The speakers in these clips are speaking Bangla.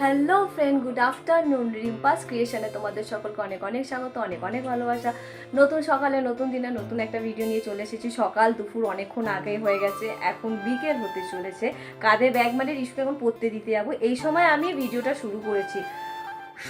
Hello friend good afternoon Rimpa's ক্রিয়েশনে তোমাদের সকলকে অনেক অনেক স্বাগত অনেক অনেক ভালোবাসা। নতুন সকালে নতুন দিনে নতুন একটা ভিডিও নিয়ে চলে এসেছি। সকাল দুপুর অনেকক্ষণ আগে হয়ে গেছে এখন বিকেল হতে চলেছে। কাঁধে ব্যাগ মানে রিস্কে এখন পড়তে দিতে যাব। এই সময় আমি ভিডিওটা শুরু করেছি।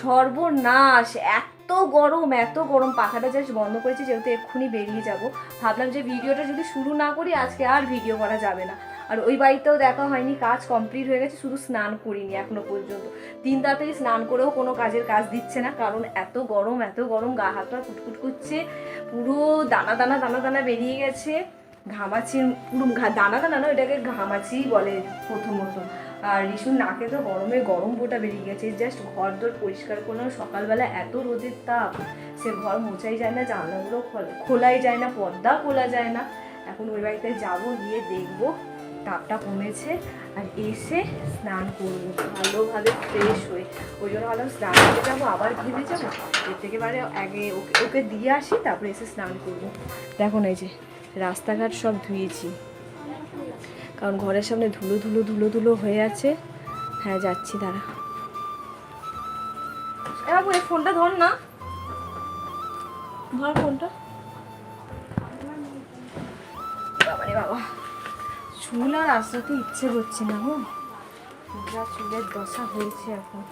সর্বনাশ! এত গরম এত গরম। পাখাটা জাস্ট বন্ধ করেছি যেহেতু এক্ষুনি বেরিয়ে যাব। ভাবলাম যে ভিডিওটা যদি শুরু না করি আজকে আর ভিডিও করা যাবে না। আর ওই বাড়িতেও দেখা হয়নি, কাজ কমপ্লিট হয়ে গেছে, শুধু স্নান করিনি এখনও পর্যন্ত। তিন তাড়াতাড়ি স্নান করেও কোনো কাজের কাজ দিচ্ছে না, কারণ এত গরম এত গরম, গা হাত পা কুটকুট করছে, পুরো দানা দানা দানা দানা বেরিয়ে গেছে, ঘামাচি, পুরো দানা দানা না ওইটাকে ঘামাচি বলে প্রথমত। আর রিসুর নাকে তো গরমে গরম বোটা বেরিয়ে গেছে জাস্ট ঘর দর পরিষ্কার করলাম, সকালবেলা এত রোদের তাপ, সে ঘর মোছাই যায় না, জানলাগুলো খোলাই যায় না, পর্দা খোলা যায় না, এখন ওই বাড়িতে যাব, গিয়ে দেখব। তাপটা কমেছে আর এসে স্নান করব। ভালোভাবে ফ্রেশ হয়ে। ওই জন্য ভাবলাম স্নান করে যাব, আবার ঘেমে যাব। এর থেকে বারে আগে ওকে ওকে দিয়ে আসি, তারপরে এসে স্নান করব। দেখো না এই যে, রাস্তাঘাট সব ধুয়েছি। কারণ ঘরের সামনে ধুলো ধুলো ধুলো ধুলো হয়ে আছে। হ্যাঁ যাচ্ছি, দাঁড়া। এবার এই ফোনটা ধর না। ধর ফোনটা। বাবারে বাবা। চুল আর আসতে ইচ্ছে করছে না গো। যা চুলের দশা হয়েছে এখন।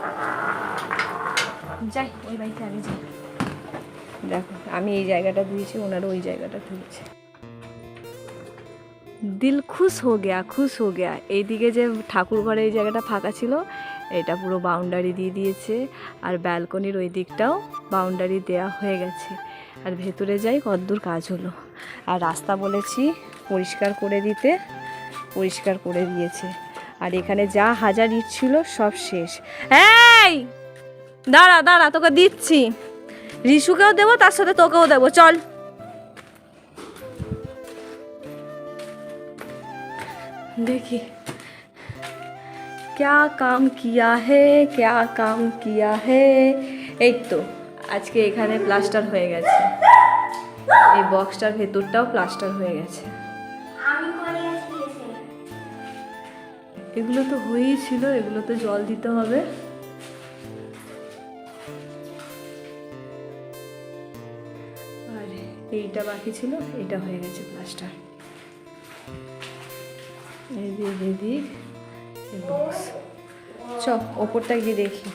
যাই ওই বাড়িতে আগে যাই। দেখো আমি এই জায়গাটা ধুয়েছি ওনারা ওই জায়গাটা ধুয়েছে। দিল খুশ হো গেয়া খুশ হো গেয়া। এইদিকে যে ঠাকুর ঘরে এই জায়গাটা ফাঁকা ছিল এটা পুরো বাউন্ডারি দিয়ে দিয়েছে। আর ব্যালকনির ওই দিকটাও বাউন্ডারি দেয়া হয়ে গেছে। আর ভেতরে যাই কদ্দূর কাজ হলো। আর রাস্তা বলেছি পরিষ্কার করে দিতে। পরিষ্কার করে দিয়েছে আর এখানে যা হাজার ইট ছিল সব শেষ এই দাঁড়া দাঁড়া তোকে দিচ্ছি রিশুকেও দেবো তার সাথে তোকেও দেবো চল দেখি क्या काम किया है क्या काम किया है এই তো আজকে এখানে প্লাস্টার হয়ে গেছে এই বক্সটার ভেতরটাও প্লাস্টার হয়ে গেছে এগুলো তো হয়েই ছিল, এগুলো তো জল দিতে হবে। আর এইটা বাকি ছিল, এটা হয়ে গেছে প্লাস্টার। এদিক এদিক বক্স চ ওপরটা গিয়ে দেখি।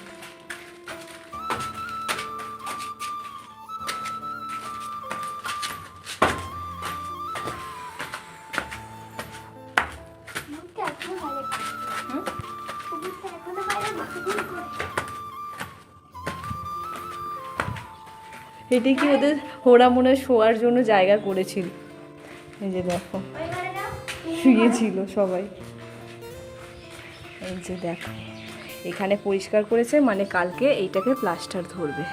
এটি কি ওদের হোড়া মনে শোয়ার জন্য জায়গা করেছিল? এই যে দেখো, শুয়েছিল সবাই। এই যে দেখো, এখানে পরিষ্কার করেছে মানে কালকে এইটাকে প্লাস্টার ধরবে।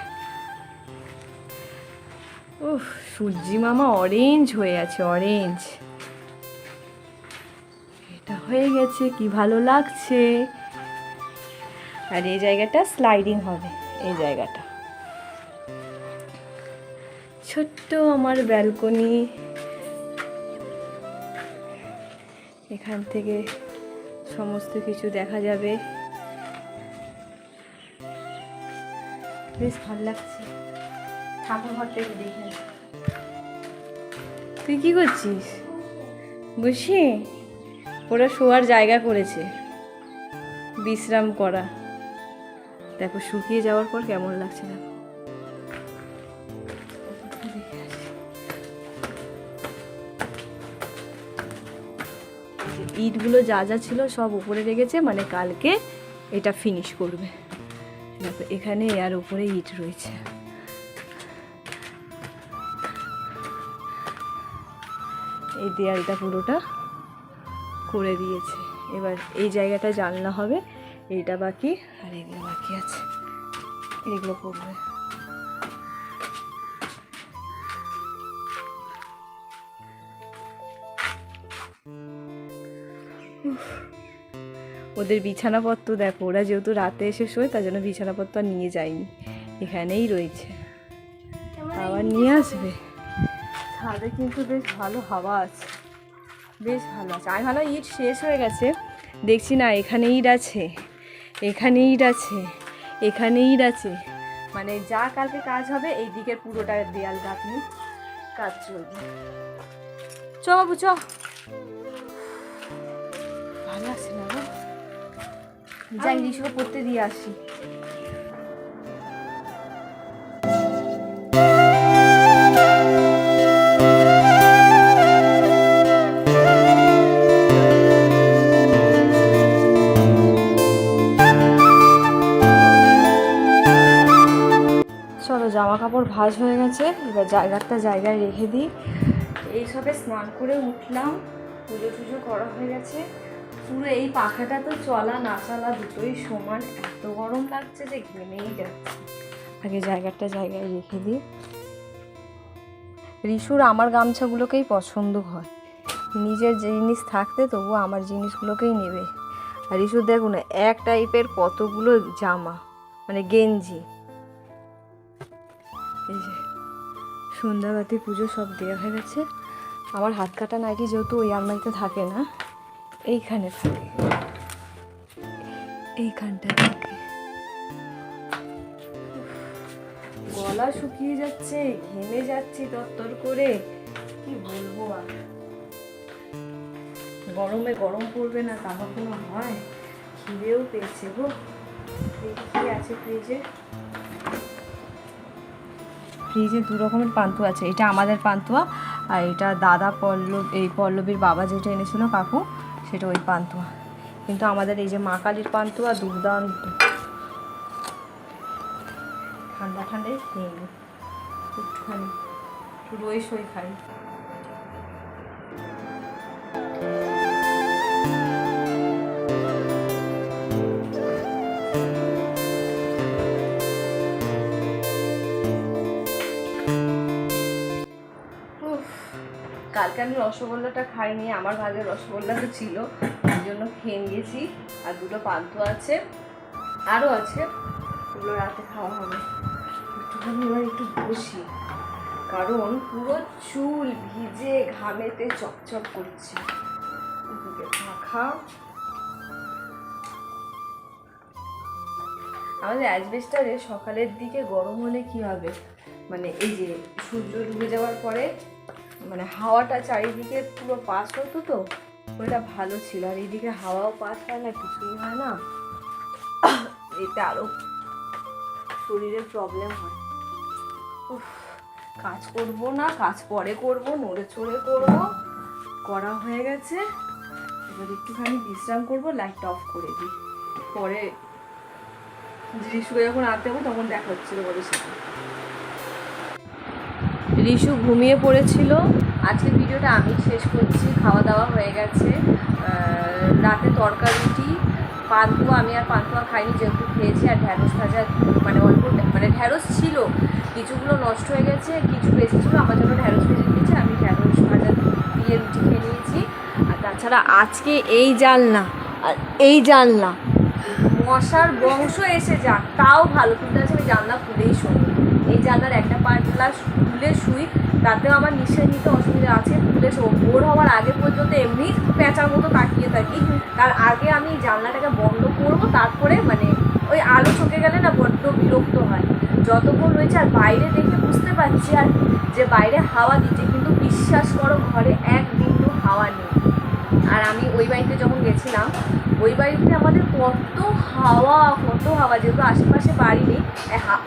উফ, সূর্যি মামা অরেঞ্জ হয়ে আছে অরেঞ্জ হয়ে গেছে, কি ভালো লাগছে? আর এই জায়গাটা স্লাইডিং হবে, এই জায়গাটা। ছোট্ট আমার ব্যালকনি এখান থেকে সমস্ত কিছু দেখা যাবে। বেশ ভালো লাগছে। ঠাকুর ঘরটা একটু দেখে তুই কি করছিস? বুঝি ওরা শোয়ার জায়গা করেছে। বিশ্রাম করা। দেখো, শুকিয়ে যাওয়ার পর কেমন লাগছে দেখো। ইটগুলো যা যা ছিল সব উপরে রেখেছে মানে কালকে এটা ফিনিশ করবে। দেখো, এখানে আর উপরে ইট রয়েছে। এই দেয়ালটা পুরোটা করে দিয়েছে। এবার এই জায়গাটা জানলা হবে এইটা বাকি আর এগুলো বাকি আছে। এগুলো করবে ওদের বিছানাপত্র দেখো ওরা যেহেতু রাতে এসে শোয় তার জন্য বিছানাপত্র আর নিয়ে যায়নি। এখানেই রয়েছে। আবার নিয়ে আসবে? ছাদে কিন্তু বেশ ভালো হাওয়া আছে। বেশ ভালো আছে। আমি ভালো ইট শেষ হয়ে গেছে। দেখছি না এখানে ইট আছে এখানে ইট আছে এখানে ইট আছে। মানে যা কালকে কাজ হবে এই দিকের পুরোটা দেয়াল গাঁথনি কাজ চলবে। চ বাবু চ। ভালো লাগছে না যাই রিসুকে পড়তে দিয়ে আসি। জায়গাটা জায়গায় রেখে দিই। এইসবে স্নান করে উঠলাম, পুজো টুজো করা হয়ে গেছে। পুরো এই পাখাটা তো চলা না চলা দুটোই সমান। এত গরম লাগছে যে ঘেমেই যাচ্ছে। আগে জায়গাটা জায়গায় রেখে দিই। রিসুর আমার গামছাগুলোকেই পছন্দ হয়। নিজের জিনিস থাকতে তবুও আমার জিনিসগুলোকেই নেবে। আর রিসুর দেখুন, এক টাইপের কতগুলো জামা মানে গেঞ্জি। এই যে। সন্ধ্যাবাতি পুজো সব দেওয়া হয়ে গেছে। আমার হাত কাটা নাইটি যেহেতু ওই আলমারিতে থাকে না, এইখানে থাকে। এইখানটা থাকে। গলা শুকিয়ে যাচ্ছে, ঘেমে যাচ্ছি তত্তর করে। কি বলব আর? গরমে গরম পড়বে না তা কখনো হয়। খিদেও পেয়েছে গো। কি আছে ফ্রিজে ফ্রিজে দু রকমের পান্তুয়া আছে, এটা আমাদের পান্তুয়া, আর এটা দাদা পল্লব, এই পল্লবীর বাবা যেটা এনেছিল কাকু, সেটা ওই পান্তুয়া। কিন্তু আমাদের এই যে মা কালীর পান্তুয়া দুর্দান্ত। ঠান্ডা, ঠান্ডাই খেয়ে একটুখানি একটু রই সই খাই। কালকে আমি রসগোল্লাটা খাইনি, আমার রসগোল্লা তো ছিল, তার জন্য খেয়ে নিয়েছি, আর দুটো পান্তু আছে, আরও আছে, ওগুলো রাতে খাওয়া হবে। একটুখানি এবার একটু বসি, কারণ পুরো চুল ভিজে ঘামেতে চকচক করছে। পাখা আমাদের অ্যাজবেস্টারে সকালের দিকে গরম হলে কি হবে? মানে এই যে সূর্য ডুবে যাওয়ার পরে মানে হাওয়াটা চারিদিকে পুরো পাস হতো তো ওইটা ভালো ছিল। আর এইদিকে হাওয়াও পাস হয় না কিছুই হয় না। এতে আরও শরীরের প্রবলেম হয়। উফ, কাজ করব না কাজ পরে করব নড়ে চড়ে করব। করা হয়ে গেছে। এবার একটুখানি বিশ্রাম করব লাইট অফ করে দিই। পরে রিসুকে যখন আনতে যাব তখন দেখা হচ্ছিল ওদের সাথে রিসু ঘুমিয়ে পড়েছিল। আজকের ভিডিওটা আমি শেষ করছি। খাওয়া দাওয়া হয়ে গেছে। রাতে তরকা রুটি পান্তুয়া, আমি আর পান্তুয়া খাইনি, যেহেতু খেয়েছি, আর ঢ্যাঁড়স ভাজা মানে অল্প মানে ঢ্যাঁড়স ছিল কিছুগুলো নষ্ট হয়ে গেছে, কিছু বেশি ছিল, আমার জন্য ঢ্যাঁড়স ভেজে দিয়েছে, আমি ঢ্যাঁড়স ভাজা দিয়ে রুটি খেয়ে নিয়েছি। আর তাছাড়া আজকে এই জানলা, আর এই জানলা, মশার বংশ এসে যাক, তাও ভালো কিন্তু আছে, আমি জানলা খুলেই শুনি এই জানলার একটা পার্টলা খুলে শুই তাতেও আমার নিঃশ্বাস নিতে অসুবিধা আছে। খুলে ভোর হওয়ার আগে পর্যন্ত এমনি পেঁচার মতো তাকিয়ে থাকি। তার আগে আমি জানলাটাকে বন্ধ করব, তারপরে মানে ওই আলো চোখে গেলে না বড্ড বিরক্ত হয়। যতক্ষণ রয়েছে আর বাইরে দেখে বুঝতে পারছি আর যে বাইরে হাওয়া দিচ্ছে, কিন্তু বিশ্বাস করো, ঘরে এক বিন্দু হাওয়া নেই। আর আমি ওই বাড়িতে যখন গেছিলাম ওই বাড়িতে আমাদের কত হাওয়া কত হাওয়া, যেহেতু আশেপাশে বাড়ি নেই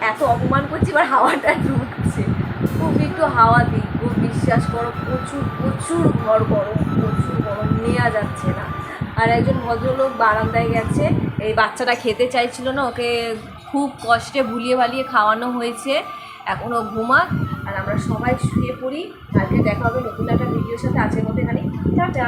এত অপমান করছি, এবার হাওয়াটা ঢুকছে। খুব একটু হাওয়া দিই, খুব বিশ্বাস করো, প্রচুর প্রচুর ঘর গরম, প্রচুর গরম নেওয়া যাচ্ছে না। আর একজন ভদ্রলোক বারান্দায় গেছে, এই বাচ্চাটা খেতে চাইছিল না, ওকে খুব কষ্টে ভুলিয়ে ভালিয়ে খাওয়ানো হয়েছে। এখনও ঘুমাক, আর আমরা সবাই শুয়ে পড়ি, কালকে দেখা হবে নতুন একটা ভিডিওর সাথে, আজকের মধ্যে এখানে টাটা!